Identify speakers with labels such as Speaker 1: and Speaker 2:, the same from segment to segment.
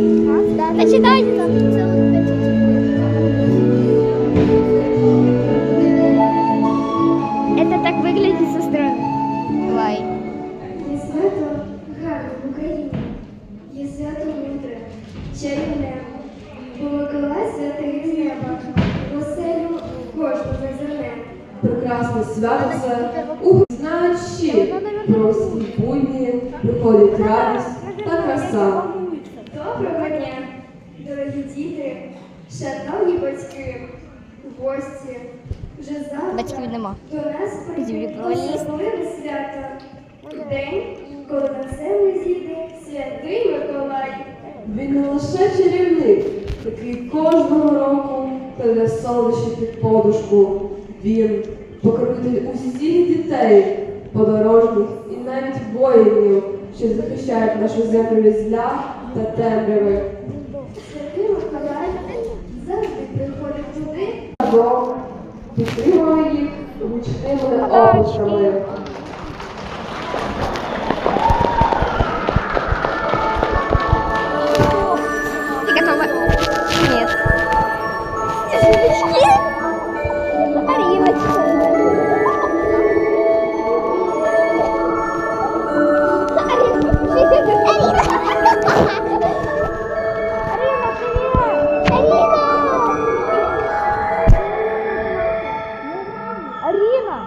Speaker 1: Почитайте там. Это так выглядит со стороны. Давай.
Speaker 2: Є свято гарне в Україні, є свято мудре, чарівне, бо Миколай святий з неба, в оселю кожного зерне.
Speaker 3: Прекрасне свято це у знають ще про всі будні приходить радість та краса.
Speaker 2: Шановні батьки, гості. Вже завтра
Speaker 1: Батьків нема.
Speaker 2: до нас прийде особливе свято. День, коли на землю зійде святий Миколай.
Speaker 3: Він не лише чарівник, який кожного року солодощі під подушку. Він покровитель усіх дітей, подорожніх і навіть воїнів, що захищають нашу землю від зля та темряви.
Speaker 2: туди,
Speaker 3: Бог підтримує їх гучними облисками.
Speaker 1: Ты готова? Нет. Ариночка. Арина!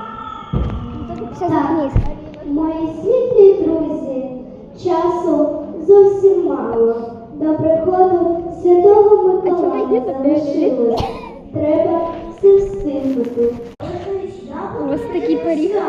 Speaker 1: Все вниз.
Speaker 2: Мої світлі друзі, часу зовсім мало. До приходу Святого Миколая залишилось. Треба все встигнути.
Speaker 1: Ось такий поріг.